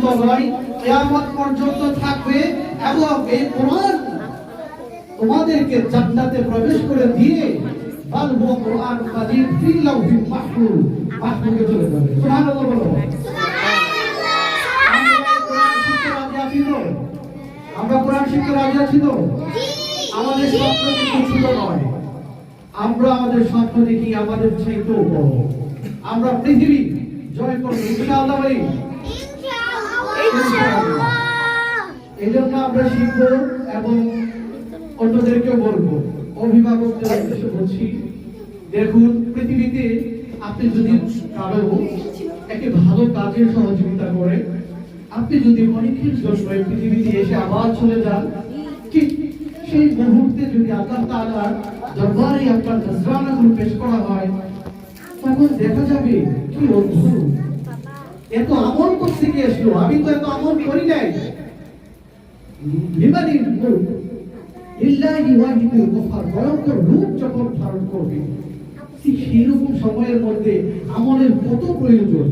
নয় কিয়ামত পর্যন্ত থাকবে এবং এই কোরআন তোমাদেরকে জান্নাতে প্রবেশ করে দিয়ে বাল কোরআন কাদিম ফি মাহফুজ মাহফুজে চলে যাবে। সুবহানাল্লাহ বলো। আমরা কোরআন শিখতে রাজি আছি তো? আমাদের স্বপ্ন কিন্তু ছোট নয়। আমরা আমাদের স্বপ্ন দেখি আমাদের চাইতেও বড় আমরা পৃথিবী জয় করব ইনশাআল্লাহ এই আমরা শিখব এবং অন্যদেরকেও বলব অভিভাবকদের উদ্দেশ্যে বলছি দেখুন, পৃথিবীতে আপনি যদি কারও একটি ভালো কাজের সহযোগিতা করে, আপনি যদি অনেকের জন্য পৃথিবীতে এসে আবার চলে যান, ঠিক সেই মুহূর্তে যদি আল্লাহ তাআলা দরবারে আপনার নজরানাগুলো পেশ করা হয়, তখন দেখা যাবে কি অদ্ভুত। এত আমল করতে গিয়ে আসলো আমি তো এত আমল করি নাই। মুলক ইল্লাহি ওয়াহিদুল গফার ভয়ঙ্কর রূপ যখন ধারণ করবে ঠিক সেইরকম সময়ের মধ্যে আমলের কত প্রয়োজন?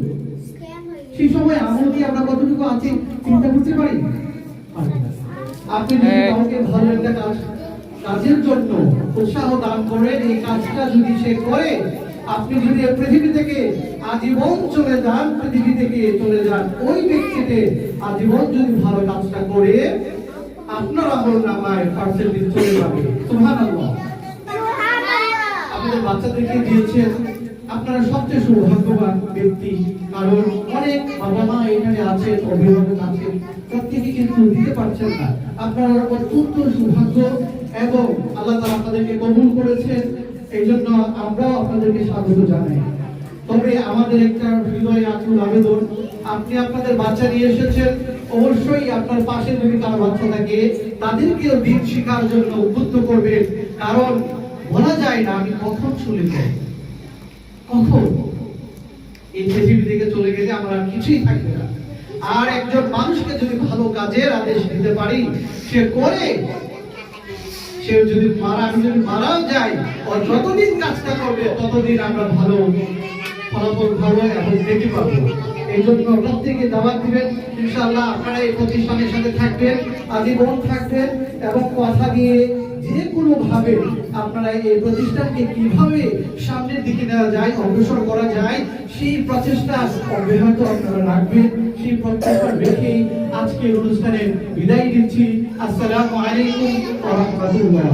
সেই সময় আমল কি আমরা কতটুকু আছি চিন্তা করতে পারি? পারি আপনি যদি কাউকে ভালো একটা কাজ কাজের জন্য উৎসাহ দান করেন এই কাজটা যদি সে করে আপনি যদি পৃথিবী থেকে আজীবন চলে যান, পৃথিবী থেকে চলে যান, ওই ব্যক্তিতে আজীবন যদি ভালো কাজটা করে, আপনার আমল নামায় পার্সেন্টেজ চলে যাবে। সুবহানাল্লাহ। আপনাদের বাচ্চাদেরকে দিয়েছেন, আপনারা সবচেয়ে সৌভাগ্যবান ব্যক্তি, কারণ অনেক বাবা মা এখানে আছেন, অভিভাবক প্রত্যেকে কিন্তু দিতে পারছেন না। আপনারা অত্যন্ত সৌভাগ্য এবং আল্লাহ আপনাদেরকে কবুল করেছেন। এই জন্য আমরাও আপনাদেরকে স্বাগত জানাই। তবে আমাদের একটা হৃদয় আকুল আবেদন, আপনি আপনাদের বাচ্চা নিয়ে এসেছেন, অবশ্যই আপনার পাশে যদি কারও বাচ্চা থাকে তাদেরকেও দিন শেখার জন্য উদ্বুদ্ধ করবেন। কারণ বলা যায় না, আমি কখন চলে যাই। কখন? এই পৃথিবী থেকে চলে গেলে আমরা কিছুই থাকবে না। আর একজন মানুষকে যদি ভালো কাজের আদেশ দিতে পারি, সে করে সে যদি মারা যদি মারাও ও যতদিন কাজটা করবে, ততদিন আমরা ভালো ফলাফল ভালো এবং দেখতে পাবো। এই জন্য প্রত্যেকে দিবেন। ইনশাআল্লাহ আপনারা এই প্রতিষ্ঠানের সাথে থাকবেন, আজীবন থাকবেন এবং কথা দিয়ে যে কোনো ভাবে আপনারা এই প্রতিষ্ঠানকে কীভাবে সামনের দিকে নেওয়া যায়, অগ্রসর করা যায়, সেই প্রচেষ্টা অব্যাহত আপনারা রাখবেন। সেই প্রচেষ্টা রেখেই আজকের অনুষ্ঠানের বিদায় দিচ্ছি আসসালামু আলাইকুম রাহমাতুল্লাহ।